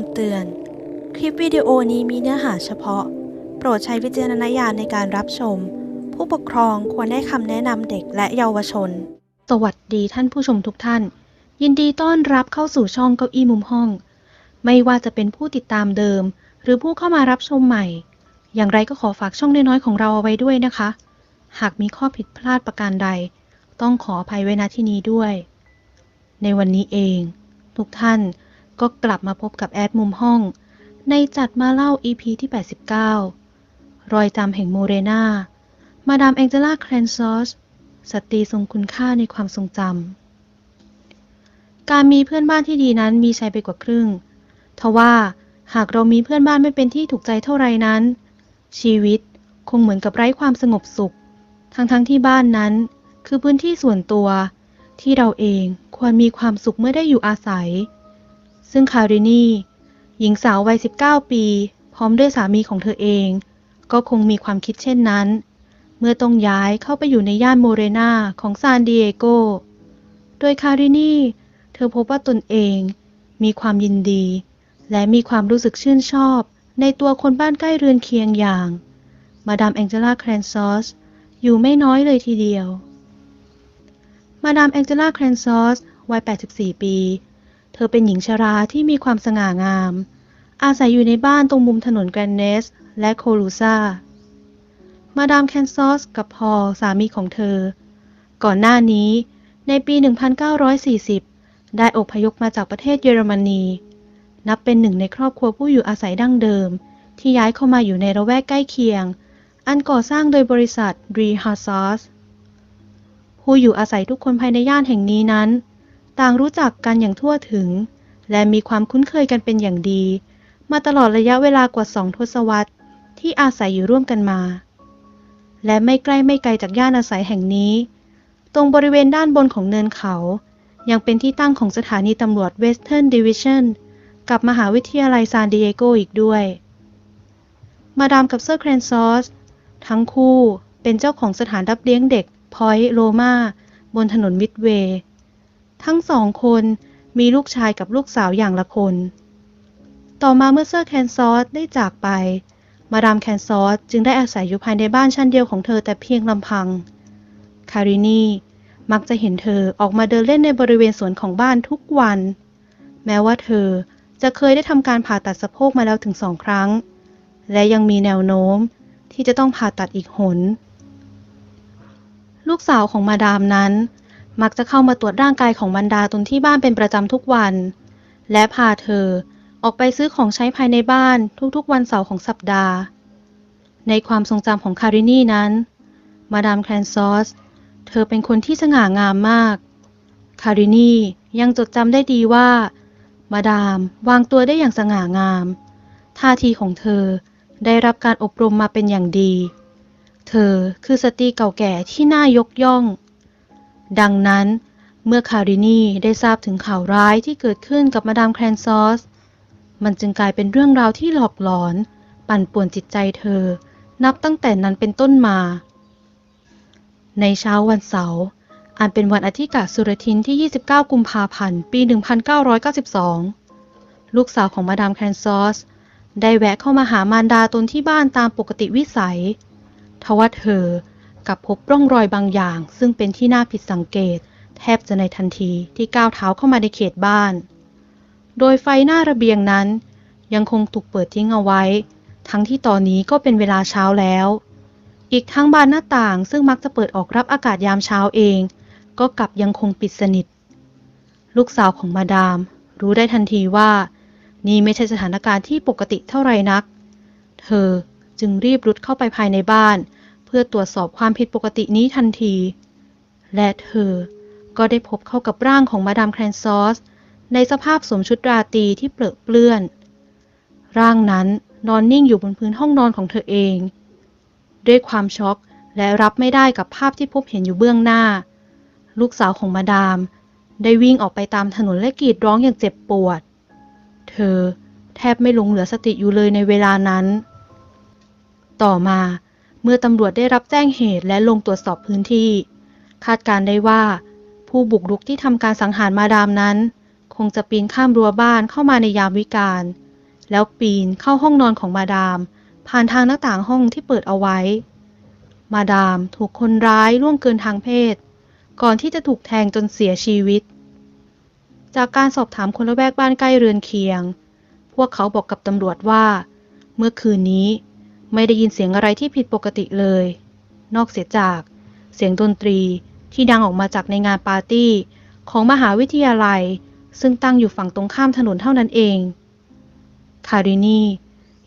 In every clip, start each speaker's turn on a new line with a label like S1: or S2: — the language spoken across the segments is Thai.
S1: ำเตือน คลิปวิดีโอนี้มีเนื้อหาเฉพาะ โปรดใช้วิจารณญาณในการรับชม ผู้ปกครองควรให้คำแนะนำเด็กและเยาวชน
S2: สวัสดีท่านผู้ชมทุกท่าน ยินดีต้อนรับเข้าสู่ช่องเก้าอี้มุมห้อง ไม่ว่าจะเป็นผู้ติดตามเดิม หรือผู้เข้ามารับชมใหม่ อย่างไรก็ขอฝากช่องน้อยๆของเราเอาไว้ด้วยนะคะ หากมีข้อผิดพลาดประการใด ต้องขออภัยไว้ณที่นี้ด้วย ในวันนี้เอง ทุกท่าน ก็กลับมาพบกับแอดมุมห้อง ในจัดมาเล่า EP ที่ 89 รอยจำแห่งโมเรนามาดามแองเจล่าแคลนซอสสตรีทรงคุณค่าในความทรงจำ การมีเพื่อนบ้านที่ดีนั้นมีชัยไปกว่าครึ่ง ทว่าหากเรามีเพื่อนบ้านไม่เป็นที่ถูกใจเท่าไรนั้น ชีวิตคงเหมือนกับไร้ความสงบสุข ทั้งๆทที่บ้านนั้น คือพื้นที่ส่วนตัว ที่เราเองควรมีความสุขเมื่อได้อยู่อาศัย ซึ่งคารินีหญิงสาววัย 19 ปี พร้อมด้วยสามีของเธอเอง ก็คงมีความคิดเช่นนั้น เมื่อต้องย้ายเข้าไปอยู่ในย่านโมเรนาของซานดิเอโก โดยคารินีเธอพบว่าตนเอง มีความยินดี และมีความรู้สึกชื่นชอบ ในตัวคนบ้านใกล้เรือนเคียงอย่าง มาดามแองเจล่าแครนซอสอยู่ไม่น้อยเลยทีเดียว มาดามแองเจล่าแครนซอสวัย 84 ปี เธอเป็นหญิงชราที่มีความสง่างาม อาศัยอยู่ในบ้านตรงมุมถนนแกรนเนส และโคลูซามาดามแคนซอสกับพอลสามีของเธอ ก่อนหน้านี้ในปี 1940 ได้อพยพมาจากประเทศเยอรมนี นับเป็นหนึ่งในครอบครัวผู้อยู่อาศัยดั้งเดิม ที่ย้ายเข้ามาอยู่ในระแวกใกล้เคียง อันก่อสร้างโดยบริษัทรีฮาร์ซอสผู้อยู่อาศัยทุกคนภายในย่านแห่งนี้นั้น ต่างรู้จักกันอย่างทั่วถึง และมีความคุ้นเคยกันเป็นอย่างดี มาตลอดระยะเวลากว่าสองทศวรรษที่อาศัยอยู่ร่วมกันมา และไม่ใกล้ไม่ไกลจากย่านอาศัยแห่งนี้ ตรงบริเวณด้านบนของเนินเขา ยังเป็นที่ตั้งของสถานีตำรวจ Western Division กับมหาวิทยาลัยซานดิเอโกอีกด้วย มาดามกับเซอร์แครนซอสทั้งคู่เป็นเจ้าของสถานรับเลี้ยงเด็กพอยต์โรมาบนถนนมิดเวย์ ทั้งสองคนมีลูกชายกับลูกสาวอย่างละคน ต่อมาเมื่อเซอร์แคนซอสได้จากไป มาดามแคนซอสจึงได้อาศัยอยู่ภายในบ้านชั้นเดียวของเธอแต่เพียงลำพัง คารินีมักจะเห็นเธอออกมาเดินเล่นในบริเวณสวนของบ้านทุกวัน แม้ว่าเธอจะเคยได้ทำการผ่าตัดสะโพกมาแล้วถึงสองครั้ง และยังมีแนวโน้มที่จะต้องผ่าตัดอีกหน ลูกสาวของมาดามนั้น มักจะเข้ามาตรวจร่างกายของบรรดาตนที่บ้านเป็นประจำทุกวัน และพาเธอออกไปซื้อของใช้ภายในบ้านทุกๆวันเสาร์ของสัปดาห์ ในความทรงจำของคารินีนั้น มาดามแคลนซอส เธอเป็นคนที่สง่างามมาก คารินียังจดจำได้ดีว่า มาดามวางตัวได้อย่างสง่างาม ท่าทีของเธอได้รับการอบรมมาเป็นอย่างดี เธอคือสตรีเก่าแก่ที่น่ายกย่อง ดังนั้น เมื่อคารินีได้ทราบถึงข่าวร้ายที่เกิดขึ้นกับมาดามแคลนซอส มันจึงกลายเป็นเรื่องราวที่หลอกหลอน ปั่นป่วนจิตใจเธอ นับตั้งแต่นั้นเป็นต้นมา ในเช้าวันเสาร์ อันเป็นวันอาทิตย์กสุรทินที่ 29 กุมภาพันธ์ ปี 1992 ลูกสาวของมาดามแคนซอสได้แวะเข้ามาหามารดาตนที่บ้านตามปกติวิสัย ทว่าเธอ กับพบร่องรอยบางอย่าง ซึ่งเป็นที่น่าผิดสังเกต แทบจะในทันทีที่ก้าวเท้าเข้ามาในเขตบ้าน โดยไฟหน้าระเบียงนั้น ยังคงถูกเปิดทิ้งเอาไว้ ทั้งที่ตอนนี้ก็เป็นเวลาเช้าแล้ว อีกทั้งบานหน้าต่างซึ่งมักจะเปิดออกรับอากาศยามเช้าเอง ก็กลับยังคงปิดสนิท ลูกสาวของมาดาม รู้ได้ทันทีว่า นี่ไม่ใช่สถานการณ์ที่ปกติเท่าไรนัก เธอจึงรีบรุดเข้าไปภายในบ้าน เพื่อตรวจสอบความผิดปกตินี้ทันที และเธอก็ได้พบเข้ากับร่างของมาดามแครนซอส ในสภาพสวมชุดราตรีที่เปรอะเปลื้อน ร่างนั้นนอนนิ่งอยู่บนพื้นห้องนอนของเธอเอง ด้วยความช็อกและรับไม่ได้กับภาพที่พบเห็นอยู่เบื้องหน้า ลูกสาวของมาดาม ได้วิ่งออกไปตามถนนและกรีดร้องอย่างเจ็บปวด เธอแทบไม่หลงเหลือสติอยู่เลยในเวลานั้น ต่อมา เมื่อตำรวจได้รับแจ้งเหตุและลงตรวจสอบพื้นที่ คาดการได้ว่า ผู้บุกรุกที่ทำการสังหารมาดามนั้น คงจะปีนข้ามรั้วบ้านเข้ามาในยามวิกาลแล้วปีนเข้าห้องนอนของมาดาม ผ่านทางหน้าต่างห้องที่เปิดเอาไว้ มาดามถูกคนร้ายล่วงเกินทางเพศ ก่อนที่จะถูกแทงจนเสียชีวิต จากการสอบถามคนละแวกบ้านใกล้เรือนเคียง พวกเขาบอกกับตำรวจว่า เมื่อคืนนี้ ไม่ได้ยินเสียงอะไรที่ผิดปกติเลย นอกเสียจากเสียงดนตรีที่ดังออกมาจากในงานปาร์ตี้ของมหาวิทยาลัย ซึ่งตั้งอยู่ฝั่งตรงข้ามถนนเท่านั้นเอง คารินี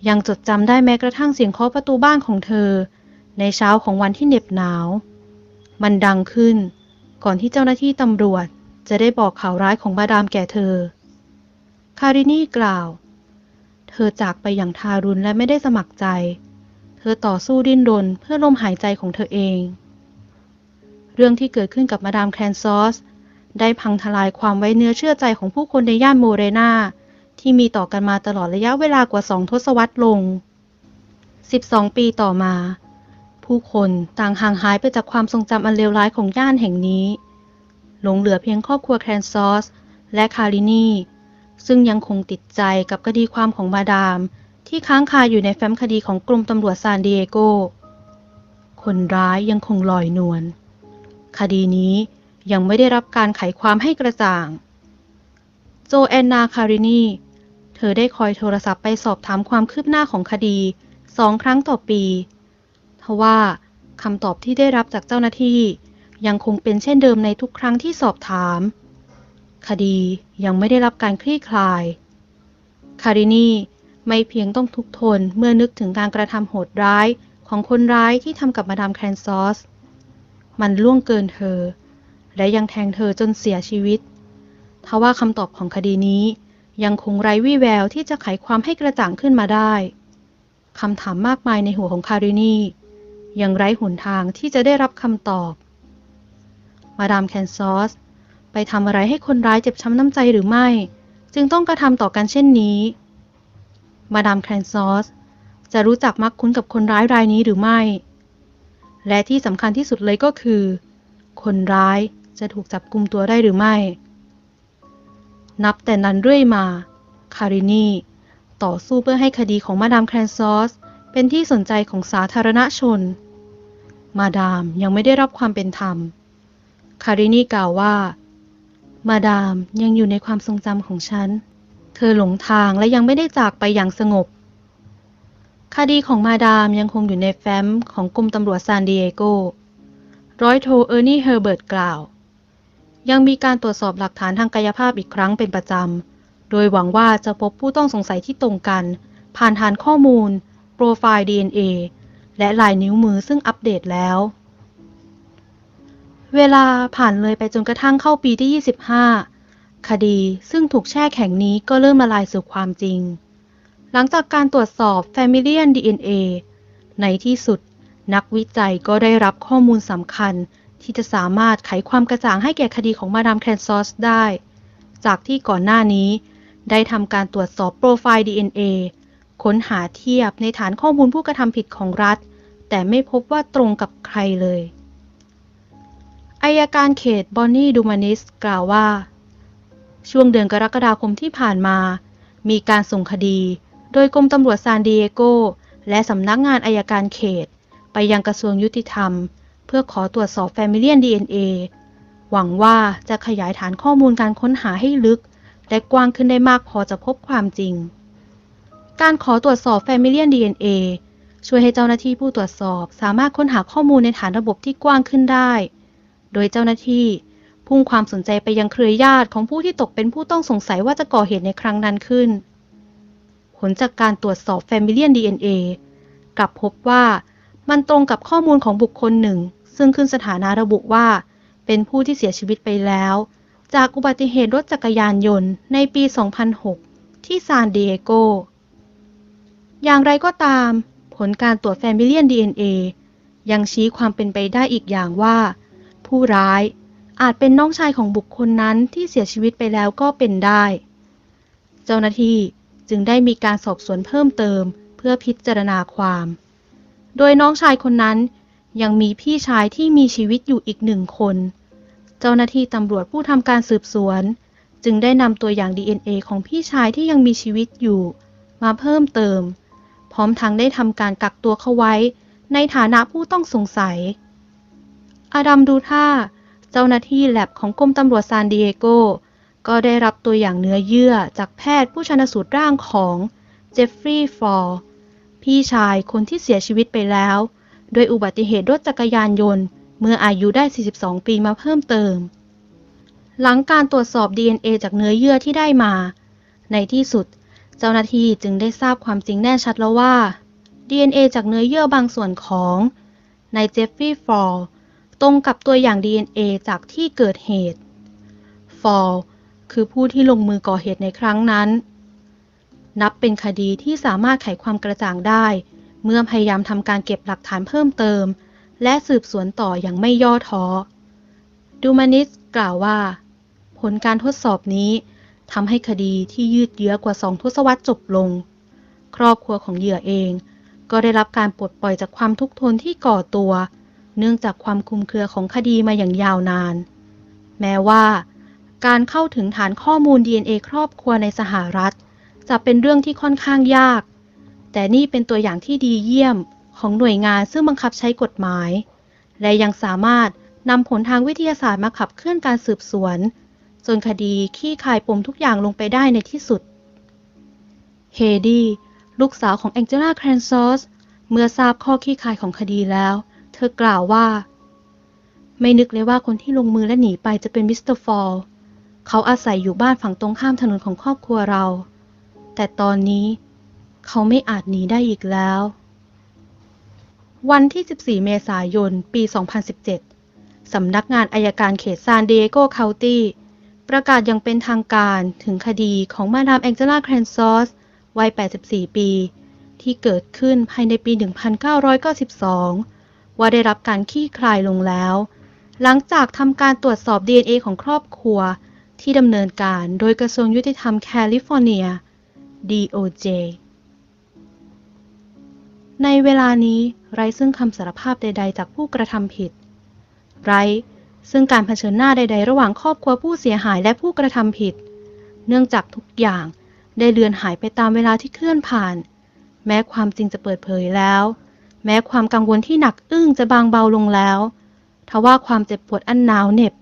S2: ยังจดจำได้แม้กระทั่งเสียงเคาะประตูบ้านของเธอ ในเช้าของวันที่เหน็บหนาว มันดังขึ้น ก่อนที่เจ้าหน้าที่ตำรวจจะได้บอกข่าวร้ายของมาดามแก่เธอ คารินีกล่าว เธอจากไปอย่างทารุณและไม่ได้สมัครใจ ธอต่อสู้ดิ้นรนเพื่อลมหายใจของเธอเอง เรื่องที่เกิดขึ้นกับมาดามแคลนซอสได้พังทลายความไว้เนื้อเชื่อใจของผู้คนในย่านโมเรนาที่มีต่อกันมาตลอดระยะเวลากว่าสองทศวรรษลง 12 ปีต่อมา ผู้คนต่างห่างหายไปจากความทรงจำอันเลวร้ายของย่านแห่งนี้ หลงเหลือเพียงครอบครัวแคลนซอสและคารินีซึ่งยังคงติดใจกับคดีความของมาดาม ที่ค้างคาอยู่ในแฟ้มคดีของกรมตำรวจซานดิเอโก คนร้ายยังคงลอยนวล คดีนี้ยังไม่ได้รับการไขความให้กระจ่าง โจแอนนาคารินีเธอได้คอยโทรศัพท์ไปสอบถามความคืบหน้าของคดีสองครั้งต่อปีทว่าคำตอบที่ได้รับจากเจ้าหน้าที่ยังคงเป็นเช่นเดิมในทุกครั้งที่สอบถาม คดียังไม่ได้รับการคลี่คลาย คารินี ไม่เพียงต้องทุกทนเมื่อนึกถึงการกระทำโหดร้ายของคนร้ายที่ทำกับมาดามแคนซอส มันล่วงเกินเธอ และยังแทงเธอจนเสียชีวิตทว่าคำตอบของคดีนี้ ยังคงไร้วี่แววที่จะไขความให้กระจ่างขึ้นมาได้คำถามมากมายในหัวของคารินียังไร้หนทางที่จะได้รับคำตอบ มาดามแคนซอส ไปทำอะไรให้คนร้ายเจ็บช้ำน้ำใจหรือไม่ จึงต้องกระทำต่อกันเช่นนี้ มาดามแคลนซอสจะรู้จักมักคุ้นกับคนร้ายรายนี้หรือไม่ และที่สำคัญที่สุดเลยก็คือ คนร้ายจะถูกจับกุมตัวได้หรือไม่ นับแต่นั้นเรื่อยมา คารินีต่อสู้เพื่อให้คดีของมาดามแคลนซอสเป็นที่สนใจของสาธารณชน มาดามยังไม่ได้รับความเป็นธรรม คารินีกล่าวว่า มาดามยังอยู่ในความทรงจำของฉัน เธอหลงทางและยังไม่ได้จากไปอย่างสงบ คดีของมาดามยังคงอยู่ในแฟ้มของกรมตำรวจซานดิเอโก ร้อยโทเออร์นี่เฮอร์เบิร์ตกล่าว ยังมีการตรวจสอบหลักฐานทางกายภาพอีกครั้งเป็นประจำ โดยหวังว่าจะพบผู้ต้องสงสัยที่ตรงกัน ผ่านฐานข้อมูล โปรไฟล์ DNA และลายนิ้วมือซึ่งอัปเดตแล้ว เวลาผ่านเลยไปจนกระทั่งเข้าปีที่ 25 คดีซึ่งถูกแช่แข็งนี้ก็เริ่มละลายสู่ความจริง หลังจากการตรวจสอบ Familial DNA ในที่สุด นักวิจัยก็ได้รับข้อมูลสำคัญที่จะสามารถไขความกระจ่างให้แก่คดีของมาดามแคนซอสได้ จากที่ก่อนหน้านี้ ได้ทำการตรวจสอบโปรไฟล์ DNA ค้นหาเทียบในฐานข้อมูลผู้กระทำผิดของรัฐ แต่ไม่พบว่าตรงกับใครเลยอายการเขตบอนนี่ดูมานิสกล่าวว่า ช่วงเดือนกรกฎาคมที่ผ่านมา มีการส่งคดี โดยกรมตำรวจซานดิเอโก และสำนักงานอายการเขต ไปยังกระทรวงยุติธรรม เพื่อขอตรวจสอบ Familial DNA หวังว่าจะขยายฐานข้อมูลการค้นหาให้ลึก และกว้างขึ้นได้มากพอจะพบความจริง การขอตรวจสอบ Familial DNA ช่วยให้เจ้าหน้าที่ผู้ตรวจสอบสามารถค้นหาข้อมูลในฐานระบบที่กว้างขึ้นได้ โดยเจ้าหน้าที่ พุ่งความสนใจไปยังเครือญาติของผู้ที่ตกเป็นผู้ต้องสงสัยว่าจะก่อเหตุในครั้งนั้นขึ้น ผลจากการตรวจสอบ Familial DNA กลับพบว่ามันตรงกับข้อมูลของบุคคลหนึ่ง ซึ่งขึ้นสถานะระบุว่า เป็นผู้ที่เสียชีวิตไปแล้ว จากอุบัติเหตุรถจักรยานยนต์ในปี 2006 ที่ซานดิเอโก อย่างไรก็ตาม ผลการตรวจ Familial DNA ยังชี้ความเป็นไปได้อีกอย่างว่า ผู้ร้าย อาจเป็นน้องชายของบุคคลนั้นที่เสียชีวิตไปแล้วก็เป็นได้ เจ้าหน้าที่จึงได้มีการสอบสวนเพิ่มเติมเพื่อพิจารณาความ โดยน้องชายคนนั้นยังมีพี่ชายที่มีชีวิตอยู่อีกหนึ่งคน เจ้าหน้าที่ตำรวจผู้ทำการสืบสวน จึงได้นำตัวอย่าง DNA ของพี่ชายที่ยังมีชีวิตอยู่ มาเพิ่มเติม พร้อมทั้งได้ทำการกักตัวเขาไว้ ในฐานะผู้ต้องสงสัย อดัมดูท่า เจ้าหน้าที่แลบของกรมตำรวจซานดิเอโก ก็ได้รับตัวอย่างเนื้อเยื่อจากแพทย์ผู้ชนสูตรร่างของเจฟฟรีย์ฟอร์พี่ชายคนที่เสียชีวิตไปแล้วโดยอุบัติเหตุรถจักรยานยนต์ เมื่ออายุได้ 42 ปีมาเพิ่มเติม หลังการตรวจสอบ DNA จากเนื้อเยื่อที่ได้มา ในที่สุด เจ้าหน้าที่จึงได้ทราบความจริงแน่ชัดแล้วว่า DNA จากเนื้อเยื่อบางส่วนของนายเจฟฟรีย์ฟอร์ ตรงกับตัวอย่าง DNA จากที่เกิดเหตุฟอร์คือผู้ที่ลงมือก่อเหตุในครั้งนั้น นับเป็นคดีที่สามารถไขความกระจ่างได้ เมื่อพยายามทำการเก็บหลักฐานเพิ่มเติม และสืบสวนต่ออย่างไม่ย่อท้อ ดูมานิสกล่าวว่า ผลการทดสอบนี้ทำให้คดีที่ยืดเยื้อกว่าสองทศวรรษจบลง ครอบครัวของเหยื่อเอง ก็ได้รับการปลดปล่อยจากความทุกข์ทนที่ก่อตัว เนื่องจากความคลุมเครือของคดีมาอย่างยาวนาน แม้ว่า การเข้าถึงฐานข้อมูล DNA ครอบครัวในสหรัฐ จะเป็นเรื่องที่ค่อนข้างยาก แต่นี่เป็นตัวอย่างที่ดีเยี่ยมของหน่วยงานซึ่งบังคับใช้กฎหมาย และยังสามารถนำผลทางวิทยาศาสตร์มาขับเคลื่อนการสืบสวน จนคดีขี้คายปมทุกอย่างลงไปได้ในที่สุด เฮดี้ลูกสาวของแองเจล่าแครนซอสเมื่อทราบข้อขี้คายของคดีแล้ว ธอกล่าวว่า ไม่นึกเลยว่าคนที่ลงมือและหนีไปจะเป็นมิสเตอร์ฟอลเขาอาศัยอยู่บ้านฝั่งตรงข้ามถนนของครอบครัวเรา แต่ตอนนี้เขาไม่อาจหนีได้อีกแล้ว วันที่ 14 เมษายน ปี 2017 สำนักงานอายการเขตซานดิเอโกเคาน์ตี้ประกาศอย่างเป็นทางการถึงคดีของมาดามแองเจล่าแครนซอสวัย 84 ปี ที่เกิดขึ้นภายในปี 1992 ว่าได้รับการขี้คลายลงแล้ว หลังจากทำการตรวจสอบ DNA ของครอบครัว ที่ดำเนินการโดยกระทรวงยุติธรรมแคลิฟอร์เนีย DOJ ในเวลานี้ไร้ซึ่งคำสารภาพใด ๆ จากผู้กระทำผิด ไร้ซึ่งการเผชิญหน้าใด ๆ ระหว่างครอบครัวผู้เสียหายและผู้กระทำผิด เนื่องจากทุกอย่างได้เลือนหายไปตามเวลาที่เคลื่อนผ่าน แม้ความจริงจะเปิดเผยแล้ว แม้ความกังวลที่หนักอึ้งจะบางเบาลงแล้วทว่าความเจ็บปวดอันหนาวเหน็บ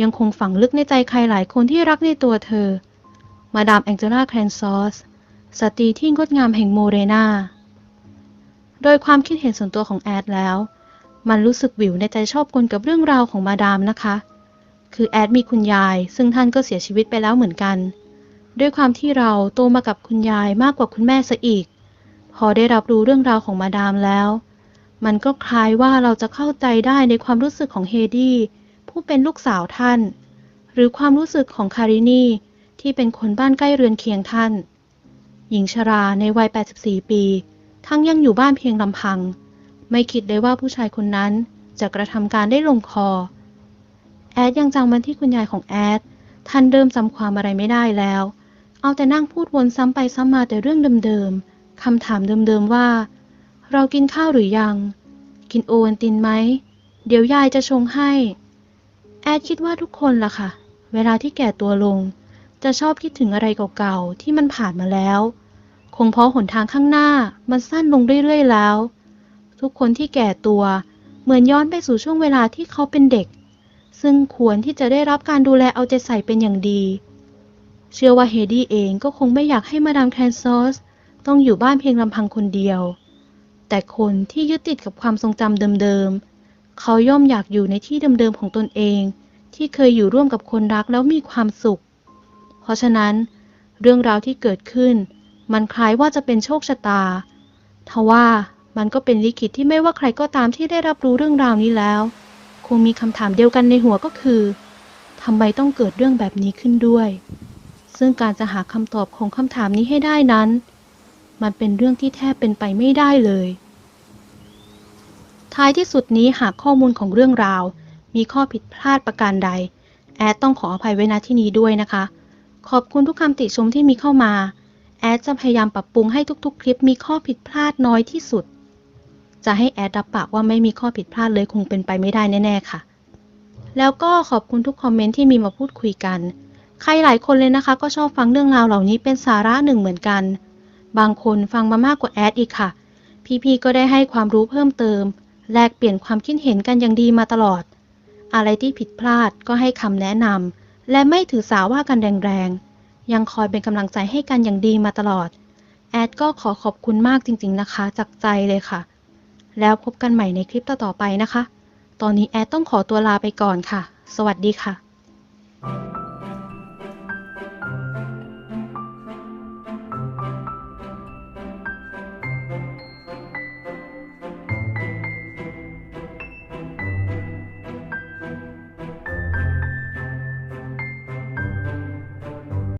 S2: ยังคงฝังลึกในใจใครหลายคนที่รักในตัวเธอ มาดามแองเจล่าแครนซอสสตรีที่งดงามแห่งโมเรนาโดยความคิดเห็นส่วนตัวของแอดแล้ว มันรู้สึกวิวในใจชอบกลกับเรื่องราวของมาดามนะคะ คือแอดมีคุณยาย ซึ่งท่านก็เสียชีวิตไปแล้วเหมือนกัน ด้วยความที่เราโตมากับคุณยายมากกว่าคุณแม่ซะอีก พอได้รับรู้เรื่องราวของมาดามแล้ว มันก็คล้ายว่าเราจะเข้าใจได้ในความรู้สึกของเฮดี้ผู้เป็นลูกสาวท่าน หรือความรู้สึกของคารินีที่เป็นคนบ้านใกล้เรือนเคียงท่าน หญิงชราในวัย 84 ปี ทั้งยังอยู่บ้านเพียงลำพัง ไม่คิดเลยว่าผู้ชายคนนั้นจะกระทำการได้ลงคอ แอดยังจำวันที่คุณยายของแอดท่านเริ่มจำความอะไรไม่ได้แล้ว เอาแต่นั่งพูดวนซ้ำไปซ้ำมาแต่เรื่องเดิมๆ คำถามเดิมๆว่า เรากินข้าวหรือยัง กินโอวัลตินไหม เดี๋ยวยายจะชงให้ แอดคิดว่าทุกคนล่ะค่ะ เวลาที่แก่ตัวลง จะชอบคิดถึงอะไรเก่าๆ ที่มันผ่านมาแล้ว คงเพราะหนทางข้างหน้ามันสั้นลงเรื่อยๆแล้ว ทุกคนที่แก่ตัวเหมือนย้อนไปสู่ช่วงเวลาที่เขาเป็นเด็ก ซึ่งควรที่จะได้รับการดูแลเอาใจใส่เป็นอย่างดี เชื่อว่าเฮดี้เองก็คงไม่อยากให้มาดามแคนซอส ต้องอยู่บ้านเพียงลำพังคนเดียว แต่คนที่ยึดติดกับความทรงจำเดิมๆ เขาย่อมอยากอยู่ในที่เดิมๆของตนเอง ที่เคยอยู่ร่วมกับคนรักแล้วมีความสุข เพราะฉะนั้น เรื่องราวที่เกิดขึ้น มันคล้ายว่าจะเป็นโชคชะตาทว่ามันก็เป็นลิขิตที่ไม่ว่าใครก็ตามที่ได้รับรู้เรื่องราวนี้แล้ว คงมีคำถามเดียวกันในหัวก็คือทำไมต้องเกิดเรื่องแบบนี้ขึ้นด้วย ซึ่งการจะหาคำตอบของคำถามนี้ให้ได้นั้น มันเป็นเรื่องที่แทบเป็นไปไม่ได้เลย ท้ายที่สุดนี้หากข้อมูลของเรื่องราว มีข้อผิดพลาดประการใด แอดต้องขออภัยไว้ณที่นี้ด้วยนะคะ ขอบคุณทุกคำติชมที่มีเข้ามา แอดจะพยายามปรับปรุงให้ทุกๆ คลิปมีข้อผิดพลาดน้อยที่สุด จะให้แอดรับปากว่าไม่มีข้อผิดพลาดเลยคงเป็นไปไม่ได้แน่ๆค่ะ แล้วก็ขอบคุณทุกคอมเมนต์ที่มีมาพูดคุยกัน ใครหลายคนเลยนะคะ ก็ชอบฟังเรื่องราวเหล่านี้เป็นสาระหนึ่งเหมือนกัน บางคนฟังมามากกว่าแอดอีกค่ะ พี่ๆก็ได้ให้ความรู้เพิ่มเติม แลกเปลี่ยนความคิดเห็นกันอย่างดีมาตลอด อะไรที่ผิดพลาดก็ให้คำแนะนำและไม่ถือสาว่ากันแรงๆ ยังคอยเป็นกำลังใจให้กันอย่างดีมาตลอด แอดก็ขอขอบคุณมากจริงๆนะคะ จากใจเลยค่ะ แล้วพบกันใหม่ในคลิปต่อๆไปนะคะ ตอนนี้แอดต้องขอตัวลาไปก่อนค่ะ สวัสดีค่ะ